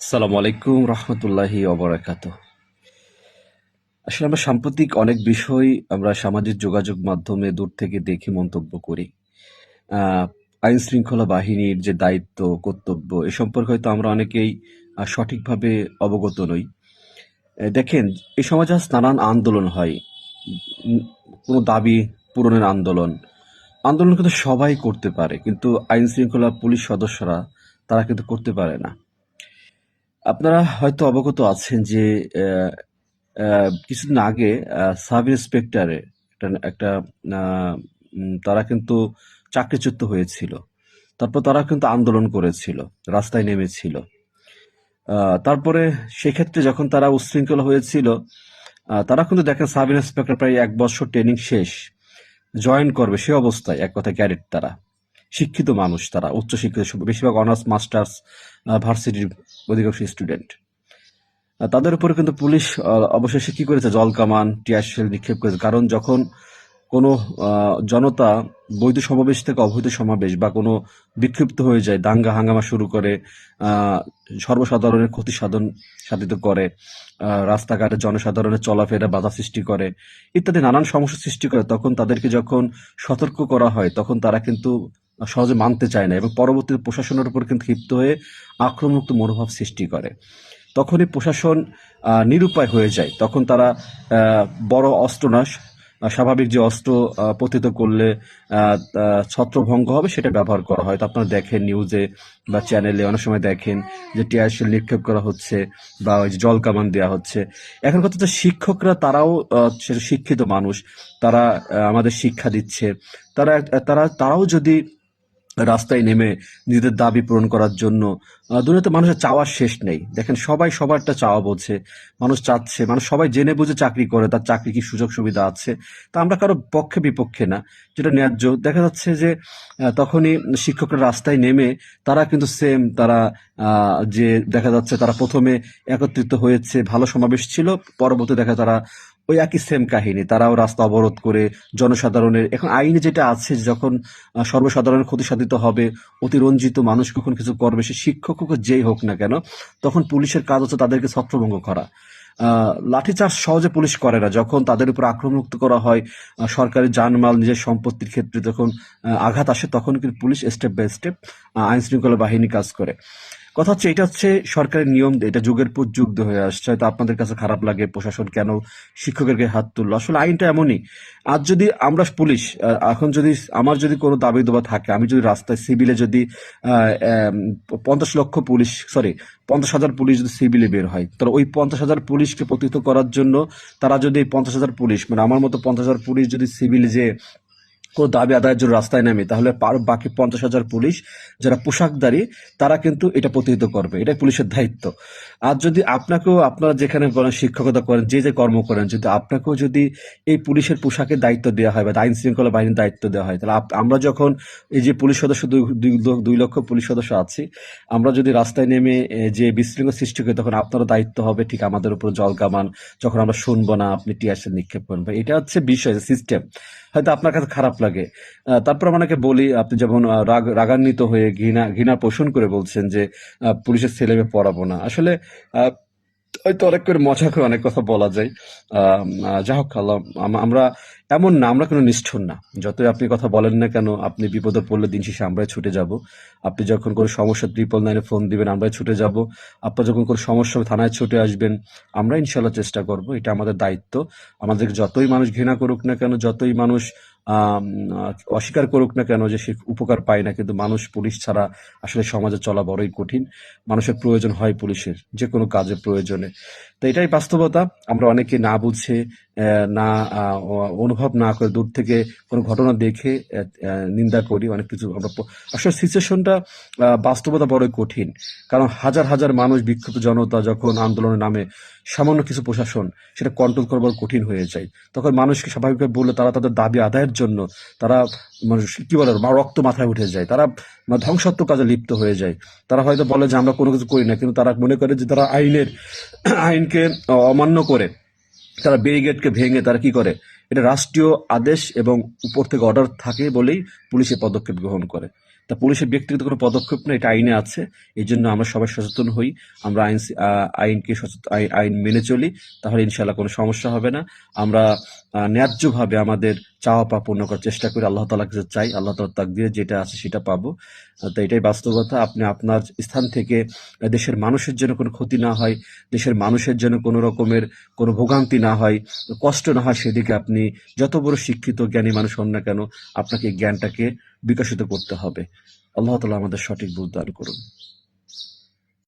আসসালামু আলাইকুম রহমতুল্লাহি অবরাকাত আসলে আমরা সাম্প্রতিক অনেক বিষয় আমরা সামাজিক যোগাযোগ মাধ্যমে দূর থেকে দেখে মন্তব্য করি। আইন শৃঙ্খলা বাহিনীর যে দায়িত্ব, কর্তব্য, এ সম্পর্কে হয়তো আমরা অনেকেই সঠিকভাবে অবগত নই। দেখেন, এই সমাজে আজ নানান আন্দোলন হয়। কোনো দাবি পূরণের আন্দোলন। আন্দোলন কিন্তু সবাই করতে পারে, কিন্তু আইন শৃঙ্খলা পুলিশ সদস্যরা তারা কিন্তু করতে পারে না। আপনারা হয়তো অবগত আছেন যে কিছুদিন আগে সাব ইন্সপেক্টরে একটা একটা তারা কিন্তু চাকরিচ্যুত হয়েছিল। তারপর তারা কিন্তু আন্দোলন করেছিল, রাস্তায় নেমেছিল। তারপরে সেক্ষেত্রে যখন তারা উচ্ছৃঙ্খল হয়েছিল তারা কিন্তু দেখেন সাব ইন্সপেক্টর প্রায় এক বছর ট্রেনিং শেষ, জয়েন করবে সে অবস্থায়, এক কথা ক্যাডেট তারা, শিক্ষিত মানুষ তারা, উচ্চশিক্ষিত, বেশিরভাগ অনার্স, মাস্টার্স ভার্সিটির অধিকাংশ স্টুডেন্ট তাদের উপরে কিন্তু পুলিশ অবশেষে কি করেছে? জল কামান টিয়ার শেল নিক্ষেপ করেছে। কারণ যখন কোনো জনতা বৈধ সমাবেশ থেকে অবৈধ সমাবেশ বা কোনো বিক্ষিপ্ত হয়ে যায়, দাঙ্গা হাঙ্গামা শুরু করে সর্বসাধারণের ক্ষতি সাধন সাধিত করে রাস্তাঘাটে জনসাধারণের চলাফেরা বাধা সৃষ্টি করে, ইত্যাদি নানান সমস্যা সৃষ্টি করে, তখন তাদেরকে যখন সতর্ক করা হয়, তখন তারা কিন্তু সহজে মানতে চায় না এবং পরবর্তীতে প্রশাসনের উপর কিন্তু ক্ষিপ্ত হয়ে আক্রমণমুক্ত মনোভাব সৃষ্টি করে। তখনই প্রশাসন নিরুপায় হয়ে যায়। তখন তারা বড় অস্ত্র না স্বাভাবিক যে অস্ত্র পতিত করলে ছত্রভঙ্গ হবে সেটা ব্যবহার করা হয়। তো আপনারা দেখেন নিউজে বা চ্যানেলে অনেক সময় দেখেন যে টিয়ার শেল নিক্ষেপ করা হচ্ছে বা ওই জল কামান দেওয়া হচ্ছে। এখন কথা হচ্ছে শিক্ষকরা তারাও শিক্ষিত মানুষ। তারা আমাদের শিক্ষা দিচ্ছে। তারা তারা, তারাও যদি রাস্তায় নেমে নিজেদের দাবি পূরণ করার জন্য দুনিয়াতে মানুষের চাওয়ার শেষ নেই। দেখেন, সবাই সবারটা চাওয়া বোঝে, মানুষ চাচ্ছে, মানুষ সবাই জেনে বুঝে চাকরি করে, তার চাকরি কি সুযোগ সুবিধা আছে। তা আমরা কারও পক্ষে বিপক্ষে না, যেটা ন্যায্য। দেখা যাচ্ছে যে তখনই শিক্ষকরা রাস্তায় নেমে তারা কিন্তু সেম তারা যে দেখা যাচ্ছে তারা প্রথমে একত্রিত হয়েছে, ভালো সমাবেশ ছিল, পরবর্তী দেখা তারা ওই একই সেম কাহিনী। তারাও রাস্তা অবরোধ করে জনসাধারণের, এখন আইনে যেটা আছে যখন সর্বসাধারণের ক্ষতি সাধিত হবে, অতিরঞ্জিত মানুষ কখন কিছু করবে, সে শিক্ষক যেই হোক না কেন, তখন পুলিশের কাজ হচ্ছে তাদেরকে ছত্রভঙ্গ করা। লাঠিচার্জ সহজে পুলিশ করে না। যখন তাদের উপর আক্রমণমুক্ত করা হয় সরকারি জানমাল, নিজের সম্পত্তির ক্ষেত্রে যখন আঘাত আসে, তখন কিন্তু পুলিশ স্টেপ বাই স্টেপ আইন শৃঙ্খলা বাহিনী কাজ করে। কথা হচ্ছে, এটা হচ্ছে সরকারের নিয়ম, এটা যুগের পর যুগ হয়ে আসছে। হয়তো আপনাদের কাছে খারাপ লাগে, প্রশাসন কেন শিক্ষকের গায়ে হাত তুললো? আসলে আইনটা এমনই। আজ যদি আমরা পুলিশ এখন যদি আমার যদি কোনো দাবি দেওয়া থাকে, আমি যদি রাস্তায় সিভিলে যদি পঞ্চাশ লক্ষ পুলিশ সরি পঞ্চাশ হাজার পুলিশ যদি সিভিলে বের হয়, তাহলে ওই পঞ্চাশ হাজার পুলিশকে প্রতিহত করার জন্য তারা যদি পঞ্চাশ হাজার পুলিশ মানে আমার মতো পঞ্চাশ হাজার পুলিশ যদি সিভিল যে কোনো দাবি আদায়ের জন্য রাস্তায় নামে, তাহলে বাকি পঞ্চাশ হাজার পুলিশ যারা পোশাকধারী, তারা কিন্তু এটা প্রতিহিত করবে। এটাই পুলিশের দায়িত্ব। আর যদি আপনাকেও আপনারা যেখানে শিক্ষকতা করেন, যে যে কর্ম করেন, যদি আপনাকেও যদি এই পুলিশের পোশাকের দায়িত্ব দেওয়া হয় বা আইন শৃঙ্খলা বাহিনীর দায়িত্ব দেওয়া হয়, তাহলে আমরা যখন এই যে পুলিশ সদস্য দুই লক্ষ পুলিশ সদস্য আছি, আমরা যদি রাস্তায় নেমে যে বিশৃঙ্খলা সৃষ্টি করি, তখন আপনারও দায়িত্ব হবে ঠিক আমাদের উপর জল কামান যখন আমরা শুনব না, আপনি টিয়ারসেল নিক্ষেপ করবেন। এটা হচ্ছে বিষয় সিস্টেম হয়তো আপনার কাছে খারাপ লাগে। তারপর আমাকে বলি আপনি যেমন রাগ রাগান্বিত হয়ে ঘৃণা ঘৃণা পোষণ করে বলছেন যে পুলিশের ছেলে মেয়ে পড়াবো না আসলে হয়তো অনেক করে মজা করে অনেক কথা বলা যায়। আহ, যা হোক আল্লাহ, আমরা এমন না আমরা কোনো নিষ্ঠুর না। যতই আপনি কথা বলেন না কেন আপনি বিপদে পড়লে দিন শেষে আমরাই ছুটে যাব। আপনি যখন কোনো সমস্যা ট্রিপল নাইনে ফোন দিবেন আমরাই ছুটে যাব। আপনার যখন কোনো সমস্যা থানায় ছুটে আসবেন আমরা ইনশাল্লাহ চেষ্টা করব এটা আমাদের দায়িত্ব। আমাদের যতই মানুষ ঘৃণা করুক না কেন যতই মানুষ অস্বীকার করুক না কেন যে সে উপকার পায় না, কিন্তু মানুষ, পুলিশ ছাড়া আসলে সমাজে চলা বড়ই কঠিন। মানুষের প্রয়োজন হয় পুলিশের যে কোনো কাজের প্রয়োজনে। তো এটাই বাস্তবতা। আমরা অনেকে না বুঝে না অনুভব না করে দূর থেকে কোনো ঘটনা দেখে নিন্দা করি, অনেক কিছু আমরা আসলে সিচুয়েশনটা বাস্তবতা বড়ই কঠিন। কারণ হাজার হাজার মানুষ বিক্ষুব্ধ জনতা যখন আন্দোলনের নামে সামান্য কিছু প্রশাসন সেটা কন্ট্রোল করবার কঠিন হয়ে যায়। তখন মানুষকে স্বাভাবিকভাবে বললে তারা তাদের দাবি আদায়ের জন্য তারা মানে কি বলে রক্ত মাথায় উঠে যায়। তারা মানে ধ্বংসাত্মক কাজে লিপ্ত হয়ে যায়। তারা হয়তো বলে যে আমরা কোনো কিছু করি না, কিন্তু তারা মনে করে যে তারা আইনের আইনকে অমান্য করে, তারা ব্যারিগেডকে ভেঙে তারা কি করে? এটা রাষ্ট্রীয় আদেশ এবং উপর থেকে অর্ডার থাকে বলেই পুলিশের পদক্ষেপ গ্রহণ করে। তা পুলিশের ব্যক্তিগত কোনো পদক্ষেপ না এটা আইনে আছে, এই জন্য আমরা সবাই সচেতন হই, আমরা আইন আইনকে সচেতন আই- আইন মেনে চলি, তাহলে ইনশাল্লাহ কোনো সমস্যা হবে না। আমরা ন্যায্যভাবে আমাদের চাওয়া পা পূর্ণ করার চেষ্টা করি, আল্লাহ তালা কাছে চাই, আল্লাহ তালা তাক দিয়ে যেটা আছে সেটা পাবো। তো এটাই বাস্তবতা, আপনি আপনার স্থান থেকে দেশের মানুষের জন্য কোনো ক্ষতি না হয়, দেশের মানুষের জন্য কোনো রকমের কোনো ভোগান্তি না হয়, কষ্ট না হয়, সেদিকে আপনি যত বড় শিক্ষিত, জ্ঞানী মানুষ হন না কেন, আপনাকে জ্ঞানটাকে বিকশিত করতে হবে। আল্লাহ তালা আমাদের সঠিক বুঝ দান করুন।